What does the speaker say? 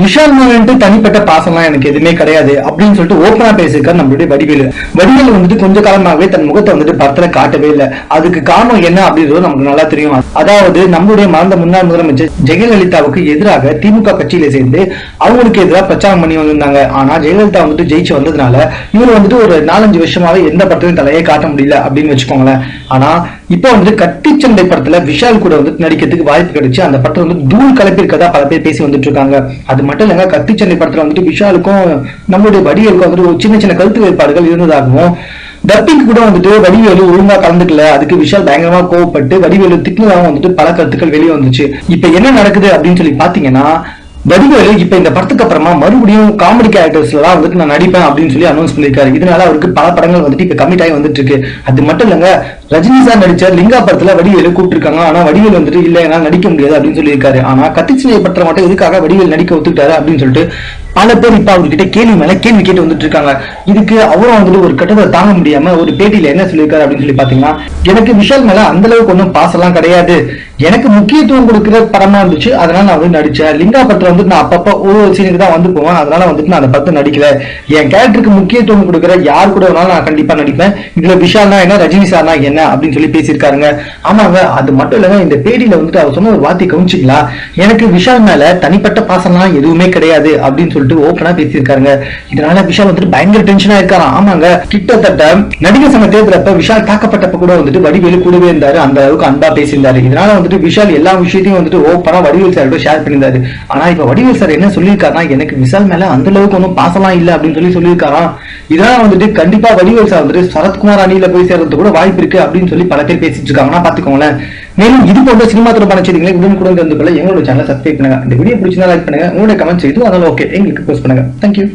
விஷால் மேலன்ட்டு தனிப்பட்ட பாசம்லாம் எனக்கு எதுவுமே கிடையாது அப்படின்னு சொல்லிட்டு ஓப்பனா பேசியிருக்காரு நம்மளுடைய வடிவேலு. வடிவேலு வந்துட்டு கொஞ்ச காலமாகவே தன் முகத்தை வந்துட்டு படத்துல காட்டவே இல்லை. அதுக்கு காரணம் என்ன அப்படின்றது நமக்கு நல்லா தெரியும். அதாவது நம்மளுடைய மறந்த முன்னாள் முதலமைச்சர் ஜெயலலிதாவுக்கு எதிராக திமுக கட்சியில சேர்ந்து அவங்களுக்கு எதிராக பிரச்சாரம் பண்ணி வந்திருந்தாங்க. ஆனா ஜெயலலிதா வந்துட்டு ஜெயிச்சு வந்ததுனால இவர் வந்துட்டு ஒரு நாலஞ்சு வருஷமாவே எந்த படத்துலையும் தலையே காட்ட முடியல அப்படின்னு வச்சுக்கோங்களேன். ஆனா இப்போ வந்து கத்திச்சண்டை படத்துல விஷால் கூட வந்து நடிக்கிறதுக்கு வாய்ப்பு கிடைச்சு அந்த படத்துல வந்து தூள் கலப்பிருக்கதா பல பேர் பேசி வந்துட்டு இருக்காங்க அது மட்டும் இல்லைங்க கத்திச்சண்டை படத்துல வந்துட்டு விஷாலுக்கும் நம்மளுடைய வடிவேலுக்கும் வந்துட்டு ஒரு சின்ன சின்ன கருத்து வேறுபாடுகள் இருந்ததாகவும் டப்பிங் கூட வந்துட்டு வடிவேலு ஒழுங்கா கலந்துக்கல அதுக்கு விஷால் பயங்கரமா கோவப்பட்டு வடிவேலு திட்டினதாகவும் வந்துட்டு பல கருத்துக்கள் வெளியே வந்துச்சு. இப்ப என்ன நடக்குது அப்படின்னு சொல்லி பாத்தீங்கன்னா வடிவேலு இப்ப இந்த படத்துக்கு அப்புறமா மறுபடியும் காமெடி கேரக்டர்ஸ்ல எல்லாம் வந்துட்டு நான் நடிப்பேன் அப்படின்னு சொல்லி அனௌன்ஸ் பண்ணிருக்காரு இதனால அவருக்கு பல படங்கள் வந்துட்டு இப்ப கமிட் ஆகி வந்துட்டு இருக்கு அது மட்டும் இல்லங்க ரஜினி சார் நடிச்ச லிங்கா படத்துல வடிவேலு கூப்பிட்டுருக்காங்க. ஆனா வடிவேல் வந்துட்டு இல்ல என்னால் நடிக்க முடியாது அப்படின்னு சொல்லியிருக்காரு. ஆனா கத்திச்சினை பற்ற மட்டும் எதுக்காக வடிவேல் நடிக்க ஒத்துக்கிட்டாரு அப்படின்னு சொல்லிட்டு பல பேர் இப்ப அவர்கிட்ட கேள்வி மேல கேள்வி கேட்டு வந்துட்டு இருக்காங்க இதுக்கு அவரும் வந்துட்டு ஒரு கட்டத்தை தாங்க முடியாம ஒரு பேட்டியில என்ன சொல்லியிருக்காரு அப்படின்னு சொல்லி பாத்தீங்கன்னா எனக்கு விஷால் மேல அந்த அளவுக்கு ஒன்றும் பாசெல்லாம் கிடையாது. எனக்கு முக்கியத்துவம் கொடுக்குற படமா இருந்துச்சு. அதனால நான் வந்து நடிச்சேன். லிங்கா படத்துல வந்துட்டு நான் அப்பப்போ ஒரு சீனுக்கு தான் வந்து போவேன். அதனால வந்துட்டு நான் அந்த படத்தை நடிக்கல. என் கேரக்டருக்கு முக்கியத்துவம் கொடுக்குற யார் கூட வேணாலும் நான் கண்டிப்பா நடிப்பேன். இதுல விஷால்னா என்ன? ரஜினி சார்னா என்ன? அப்படின்னு சொல்லி பேசியிருக்காருங்க. ஆமாங்க அது மட்டும் இல்லைங்க. இந்த பேடியில வந்துட்டு அவர் சொன்ன ஒரு வார்த்தை கவனிச்சிங்களா எனக்கு விஷால் மேல தனிப்பட்ட பாசம்லாம் எதுவுமே கிடையாது அப்படின்னு சொல்லிட்டு ஓப்பனா பேசியிருக்காருங்க. இதனால விஷால் வந்துட்டு பயங்கர டென்ஷனா இருக்காராம். ஆமாங்க கிட்டத்தட்ட நடிகர் சங்க தேர்தலப்ப விஷால் தாக்கப்பட்டப்ப கூட வந்துட்டு வடிவேலு கூடவே இருந்தாரு. அந்த அளவுக்கு அன்பா பேசியிருந்தாரு. இதனால வந்துட்டு விஷால் எல்லா விஷயத்தையும் வந்துட்டு ஓப்பனா வடிவேல் சார்கிட்ட ஷேர் பண்ணியிருந்தாரு. ஆனா இப்ப வடிவேல் சார் என்ன சொல்லியிருக்காருனா எனக்கு விஷால் மேல அந்த அளவுக்கு ஒன்றும் பாசம்லாம் இல்ல அப்படின்னு சொல்லி சொல்லியிருக்காராம் இதெல்லாம் வந்துட்டு கண்டிப்பா வடிவேல் சார் வந்துட்டு சரத்குமார் அணியில போய் சேர்றது கூட வாய்ப்பு இருக்கு அப்படின்னு சொல்லி பல பேர் பேசிட்டு இருக்காங்கன்னா பாத்துக்கோங்களேன். மேலும் இது போன்ற சினிமா தொடர்பான செய்திகளை உடன் கூட வந்து எங்களோட சேனலை சப்ஸ்கிரைப் பண்ணுங்க. இந்த வீடியோ பிடிச்சிருந்தா லைக் பண்ணுங்க. உங்களுடைய கமெண்ட் செய்து அதனால ஓகே எங்களுக்கு போஸ்ட் பண்ணுங்க. தேங்க்யூ